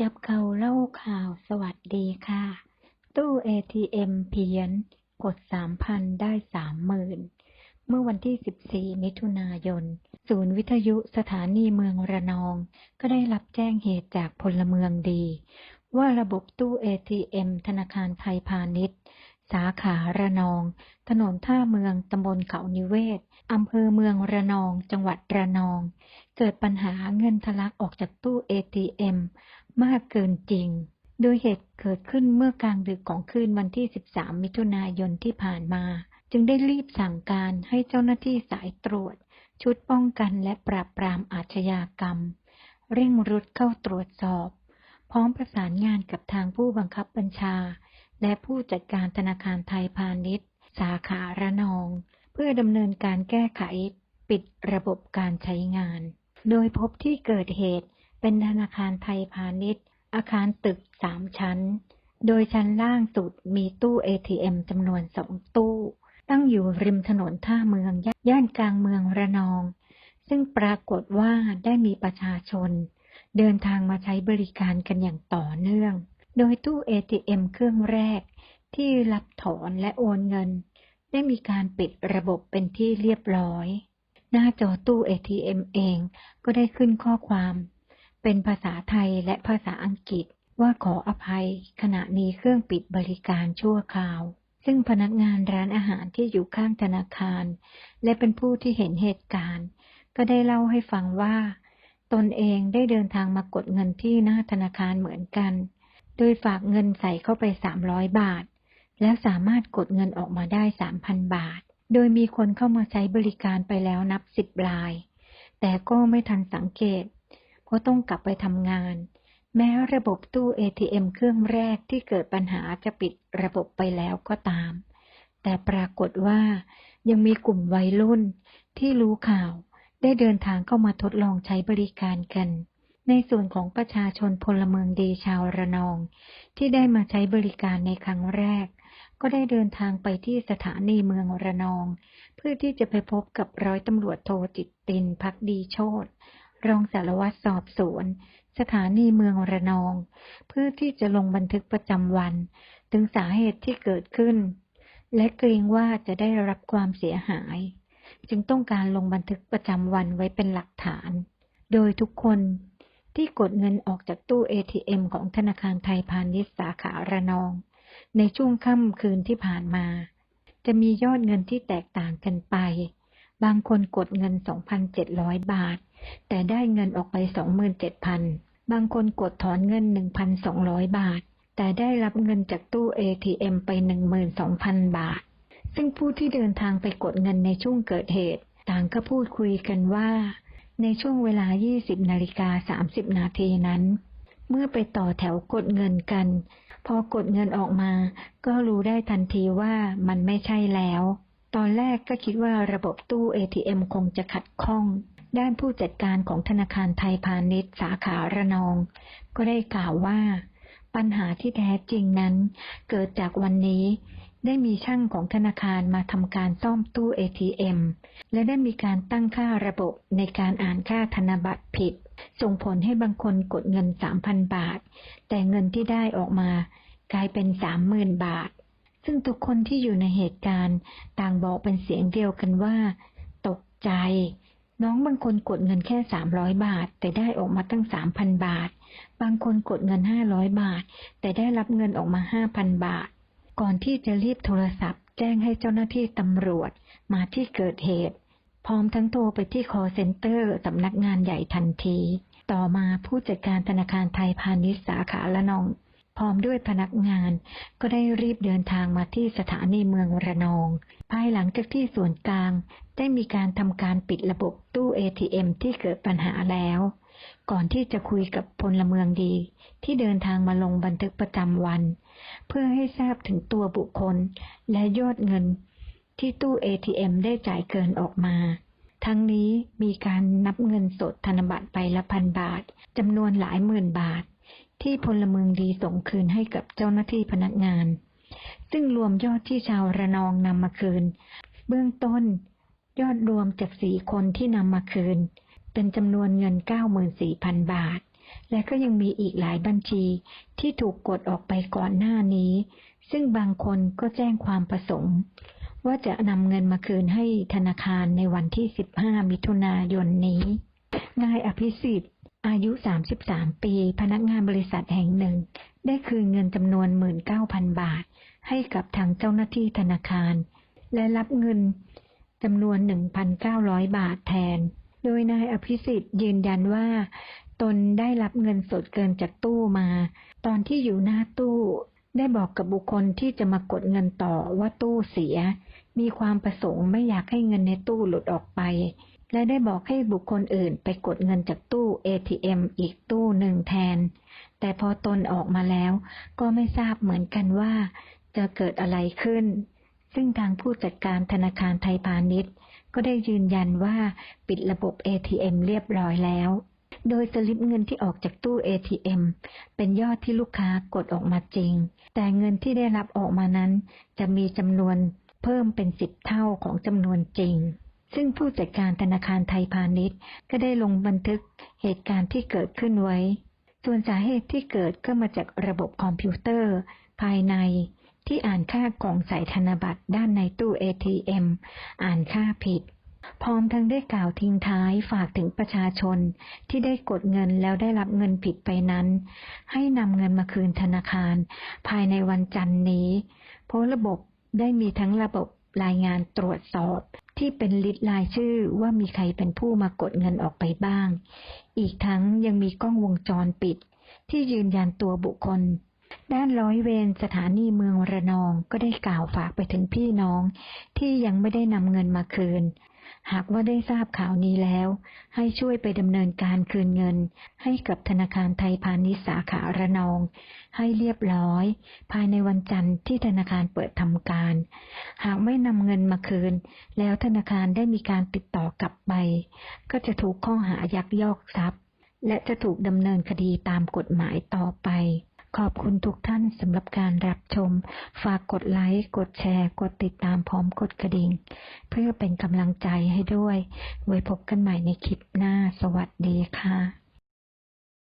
จับเขาเล่าข่าวสวัสดีค่ะ ตู้ ATM เพี้ยน กด3,000ได้30,000เมื่อวันที่ 14 มิถุนายน ศูนย์วิทยุสถานีเมืองระนอง ก็ได้รับแจ้งเหตุจากพลเมืองดี ว่าระบบตู้ ATM ธนาคารไทยพาณิชย์ สาขาระนอง ถนนท่าเมืองตำบลเขานิเวศ อำเภอเมืองระนอง จังหวัดระนอง เกิดปัญหาเงินทะลักออกจากตู้ ATM มากเกินจริง โดยเหตุเกิดขึ้นเมื่อกลางดึกของคืนวันที่ 13 มิถุนายนที่ผ่านมา จึงได้รีบสั่งการให้เจ้าหน้าที่สายตรวจ ชุดป้องกันและปราบปรามอาชญากรรม เร่งรุดเข้าตรวจสอบ พร้อมประสานงานกับทางผู้บังคับบัญชา และผู้จัดการธนาคารไทยพาณิชย์ สาขาระนอง เพื่อดำเนินการแก้ไขปิดระบบการใช้งาน โดยพบที่เกิดเหตุ เป็นธนาคารไทยพาณิชย์ อาคารตึกสามชั้น โดยชั้นล่างสุดมีตู้ ATM จำนวนสองตู้ ตั้งอยู่ริมถนนท่าเมืองย่านกลางเมืองระนอง ซึ่งปรากฏว่าได้มีประชาชน เดินทางมาใช้บริการกันอย่างต่อเนื่อง โดยตู้ ATM เครื่องแรก ที่รับถอนและโอนเงิน ได้มีการปิดระบบเป็นที่เรียบร้อย หน้าจอตู้ ATM เองก็ได้ขึ้นข้อความ เป็นภาษาไทยและภาษาอังกฤษว่าขออภัย ขณะนี้เครื่องปิดบริการชั่วคราว ซึ่งพนักงานร้านอาหารที่อยู่ข้างธนาคาร และเป็นผู้ที่เห็นเหตุการณ์ ก็ได้เล่าให้ฟังว่า ตนเองได้เดินทางมากดเงินที่หน้าธนาคารเหมือนกัน โดยฝากเงินใส่เข้าไป300บาท แล้วสามารถกดเงินออกมาได้3,000บาท โดยมีคนเข้ามาใช้บริการไปแล้วนับสิบราย แต่ก็ไม่ทันสังเกต เพราต้องกลับไปทำงาน แม้ระบบตู้ ATM เครื่องแรกที่เกิดปัญหาจะปิดระบบไปแล้วก็ตาม แต่ปรากฏว่ายังมีกลุ่มวัยรุ่นที่รู้ข่าวได้เดินทางเข้ามาทดลองใช้บริการกัน ในส่วนของประชาชนพลเมืองดีชาวระนอง ที่ได้มาใช้บริการในครั้งแรก ก็ได้เดินทางไปที่สถานีเมืองระนอง เพื่อที่จะไปพบกับร้อยตำรวจโทจิตตินพักดีโชต รองสารวัตรสอบสวน สถานีเมืองระนอง เพื่อที่จะลงบันทึกประจำวัน ถึงสาเหตุที่เกิดขึ้น และเกรงว่าจะได้รับความเสียหาย จึงต้องการลงบันทึกประจำวันไว้เป็นหลักฐาน โดยทุกคนที่กดเงินออกจากตู้ ATM ของธนาคารไทยพาณิชย์สาขาระนอง ในช่วงค่ำคืนที่ผ่านมา จะมียอดเงินที่แตกต่างกันไป บางคนกดเงิน 2,700 บาท แต่ได้เงินออกไปสองหมื่นเจ็ดพันบางคนกดถอนเงินหนึ่งพันสองร้อยบาท แต่ได้รับเงินจากตู้ ATM ไปหนึ่งหมื่นสองพันบาท ซึ่งผู้ที่เดินทางไปกดเงินในช่วงเกิดเหตุ ต่างก็พูดคุยกันว่า ในช่วงเวลา 20นาฬิกา30 นาทีนั้น เมื่อไปต่อแถวกดเงินกัน พอกดเงินออกมา ก็รู้ได้ทันทีว่ามันไม่ใช่แล้ว ตอนแรกก็คิดว่าระบบตู้ ATM คงจะขัดข้อง ด้านผู้จัดการของธนาคารไทยพาณิชย์สาขาระนอง ก็ได้กล่าวว่า ปัญหาที่แท้จริงนั้น เกิดจากวันนี้ได้มีช่างของธนาคารมาทำการซ่อมตู้ ATM และได้มีการตั้งค่าระบบในการอ่านค่าธนบัตรผิด ส่งผลให้บางคนกดเงิน 3,000 บาท แต่เงินที่ได้ออกมากลายเป็น 30,000 บาท ซึ่งทุกคนที่อยู่ในเหตุการณ์ต่างบอกเป็นเสียงเดียวกันว่า ตกใจ น้องบางคนกดเงินแค่สามร้อยบาท แต่ได้ออกมาตั้งสามพันบาท บางคนกดเงินห้าร้อยบาท แต่ได้รับเงินออกมาห้าพันบาท ก่อนที่จะรีบโทรศัพท์ แจ้งให้เจ้าหน้าที่ตำรวจมาที่เกิดเหตุ พร้อมทั้งโทรไปที่ call center สำนักงานใหญ่ทันที ต่อมาผู้จัดการธนาคารไทยพาณิชย์สาขาละนอง พร้อมด้วยพนักงาน ก็ได้รีบเดินทางมาที่สถานีเมืองระนอง ภายหลังจากที่ส่วนกลาง ได้มีการทำการปิดระบบตู้ ATM ที่เกิดปัญหาแล้ว ก่อนที่จะคุยกับพลเมืองดี ที่เดินทางมาลงบันทึกประจำวัน เพื่อให้ทราบถึงตัวบุคคล และยอดเงิน ที่ตู้ ATM ได้จ่ายเกินออกมาทั้งนี้มีการนับเงินสดธนบัตรไปละพันบาทจำนวนหลายหมื่นบาท ที่พลเมืองดีส่งคืนให้กับเจ้าหน้าที่พนักงาน ซึ่งรวมยอดที่ชาวระนองนำมาคืน เบื้องต้น ยอดรวมจากสี่คนที่นำมาคืน เป็นจำนวนเงิน 94,000 บาท และก็ยังมีอีกหลายบัญชีที่ถูกกดออกไปก่อนหน้านี้ ซึ่งบางคนก็แจ้งความประสงค์ ว่าจะนำเงินมาคืนให้ธนาคารในวันที่ 15 มิถุนายนนี้ นายอภิสิทธิ์ อายุ 33 ปี พนักงานบริษัทแห่งหนึ่ง ได้คืนเงินจำนวน 19,000 บาท ให้กับทางเจ้าหน้าที่ธนาคาร และรับเงินจำนวน 1,900 บาทแทน โดยนายอภิสิทธิ์ยืนยันว่า ตนได้รับเงินสดเกินจากตู้มา ตอนที่อยู่หน้าตู้ ได้บอกกับบุคคลที่จะมากดเงินต่อว่าตู้เสีย มีความประสงค์ไม่อยากให้เงินในตู้หลุดออกไป และได้บอกให้บุคคลอื่นไปกดเงินจากตู้ ATM อีกตู้หนึ่งแทน แต่พอตนออกมาแล้ว ก็ไม่ทราบเหมือนกันว่า จะเกิดอะไรขึ้น ซึ่งทางผู้จัดการธนาคารไทยพาณิชย์ ก็ได้ยืนยันว่าปิดระบบ ATM เรียบร้อยแล้ว โดยสลิปเงินที่ออกจากตู้ ATM เป็นยอดที่ลูกค้ากดออกมาจริง แต่เงินที่ได้รับออกมานั้น จะมีจำนวนเพิ่มเป็นสิบเท่าของจำนวนจริง ซึ่งผู้จัดการธนาคารไทยพาณิชย์ ก็ได้ลงบันทึกเหตุการณ์ที่เกิดขึ้นไว้ ส่วนสาเหตุที่เกิดก็มาจากระบบคอมพิวเตอร์ ภายในที่อ่านค่ากล่องใส่ธนบัตรด้านในตู้ ATM อ่านค่าผิด พร้อมทั้งได้กล่าวทิ้งท้ายฝากถึงประชาชนที่ได้กดเงินแล้วได้รับเงินผิดไปนั้น ให้นำเงินมาคืนธนาคาร ภายในวันจันทร์นี้ เพราะระบบได้มีทั้งระบบ รายงานตรวจสอบ ที่เป็นลิสต์รายชื่อว่ามีใครเป็นผู้มากดเงินออกไปบ้าง อีกทั้งยังมีกล้องวงจรปิด ที่ยืนยันตัวบุคคล ด้านร้อยเวรสถานีเมืองระนองก็ได้กล่าวฝากไปถึงพี่น้อง ที่ยังไม่ได้นำเงินมาคืน หากว่าได้ทราบข่าวนี้แล้ว ให้ช่วยไปดำเนินการคืนเงิน ให้กับธนาคารไทยพาณิชย์สาขาระนอง ให้เรียบร้อย ภายในวันจันทร์ที่ธนาคารเปิดทำการ หากไม่นำเงินมาคืน แล้วธนาคารได้มีการติดต่อกลับไป ก็จะถูกข้อหายักยอกทรัพย์ และจะถูกดำเนินคดีตามกฎหมายต่อไป ขอบคุณทุกท่านสำหรับการรับชม ฝากกดไลค์ กดแชร์ กดติดตามพร้อมกดกระดิ่ง เพื่อเป็นกำลังใจให้ด้วย ไว้พบกันใหม่ในคลิปหน้า สวัสดีค่ะ